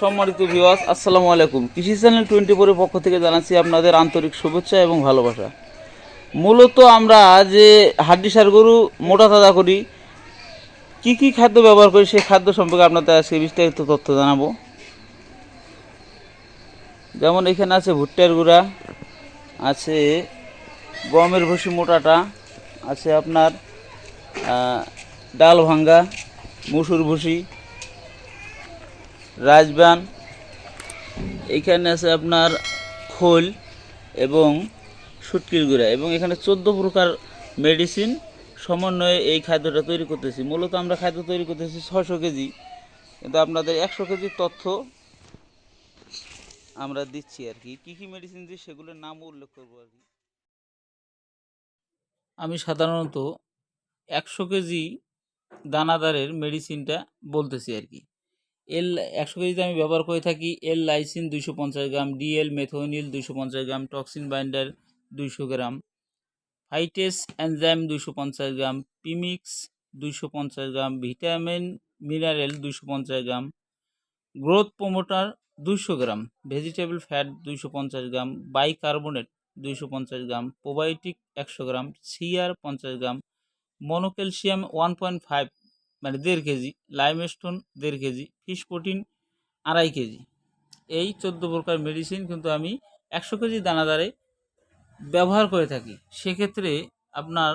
সম্মানিত ভিউয়ার্স আসসালামু আলাইকুম। কৃষি চ্যানেল টোয়েন্টি ফোরের পক্ষ থেকে জানাচ্ছি আপনাদের আন্তরিক শুভেচ্ছা এবং ভালোবাসা। মূলত আমরা যে হাড্ডি সার গরু মোটা তাজা করি, কি কি খাদ্য ব্যবহার করি সেই খাদ্য সম্পর্কে আপনাদের আজকে বিস্তারিত তথ্য জানাব। যেমন এখানে আছে ভুট্টার গুঁড়া, আছে গমের ভুসি মোটাটা, আছে আপনার ডাল ভাঙ্গা, মুসুর ভুসি রাজবান। এইখানে আছে আপনার খোল এবং শুটকির গুঁড়া এবং এখানে চোদ্দ প্রকার মেডিসিন সমন্বয়ে এই খাদ্যটা তৈরি করতেছি। মূলত আমরা খাদ্য তৈরি করতেছি ছশো কেজি। কিন্তু আপনাদের একশো কেজির তথ্য আমরা দিচ্ছি আর কি। কী কী মেডিসিন দিই সেগুলোর নামও উল্লেখ করব আর কি। আমি সাধারণত একশো কেজি দানাদারের মেডিসিনটা বলতেছি আর কি। এল একশো কেজিতে আমি ব্যবহার করে থাকি। এল লাইসিন দুইশো পঞ্চাশ গ্রাম, ডিএল মেথোনিল দুইশো পঞ্চাশ গ্রাম, টক্সিন বাইন্ডার দুইশো গ্রাম, ফাইটেস এনজাইম দুইশো পঞ্চাশ গ্রাম, পিমিক্স দুইশো পঞ্চাশ গ্রাম, ভিটামিন মিনারেল দুইশো পঞ্চাশ গ্রাম, গ্রোথ প্রোমোটার দুইশো গ্রাম, ভেজিটেবল ফ্যাট দুইশো পঞ্চাশ গ্রাম, বাইকার্বনেট দুইশো পঞ্চাশ গ্রাম, প্রোবায়োটিক একশো গ্রাম, সিআর পঞ্চাশ gram, monocalcium one point five মানে দেড় কেজি লাইমস্টোন দেড় কেজি ফিশ প্রোটিন আড়াই কেজি। এই চোদ্দ প্রকার মেডিসিন কিন্তু আমি একশো কেজি দানাদারে ব্যবহার করে থাকি। সেক্ষেত্রে আপনার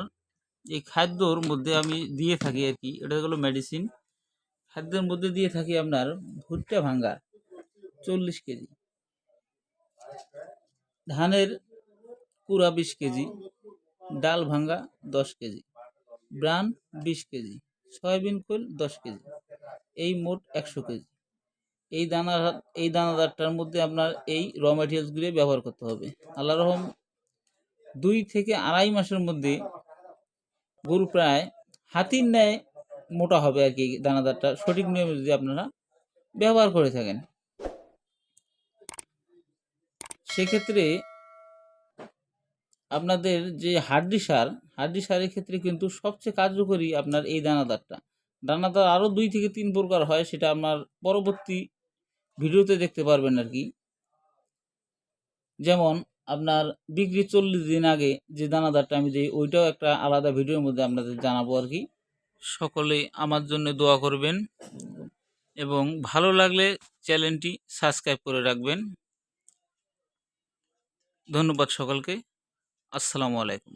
এই খাদ্যর মধ্যে আমি দিয়ে থাকি আর কি, এটা হলো মেডিসিন খাদ্যের মধ্যে দিয়ে থাকি আপনার ভুট্টা ভাঙ্গা, চল্লিশ কেজি। ধানের কুড়া বিশ কেজি, ডাল ভাঙ্গা দশ কেজি ব্রান বিশ কেজি। সয়াবিন খোল দশ কেজি, এই মোট একশো কেজি। এই দানা এই দানাদারটার মধ্যে আপনার এই র ম্যাটেরিয়ালসগুলো ব্যবহার করতে হবে। আল্লাহ রহম, দুই থেকে আড়াই মাসের মধ্যে গরু প্রায় হাতির ন্যায় মোটা হবে আর কি দানাদারটা। সঠিক নিয়মে যদি আপনারা ব্যবহার করে থাকেন। সেক্ষেত্রে আপনাদের যে হাড্ডি সার হাড্ডি সারের ক্ষেত্রে কিন্তু সবচেয়ে কার্যকরী আপনার এই দানাদারটা। দানাদার আরও দুই থেকে তিন প্রকার হয়, সেটা আপনার পরবর্তী ভিডিওতে দেখতে পারবেন আর কি। যেমন, আপনার বিক্রি চল্লিশ দিন আগে যে দানাদারটা আমি দিই, ওইটাও একটা আলাদা ভিডিওর মধ্যে আপনাদের জানাব আর কি। সকলে আমার জন্য দোয়া করবেন এবং ভালো লাগলে চ্যানেলটি সাবস্ক্রাইব করে রাখবেন। ধন্যবাদ সকলকে। আসসালামু আলাইকুম।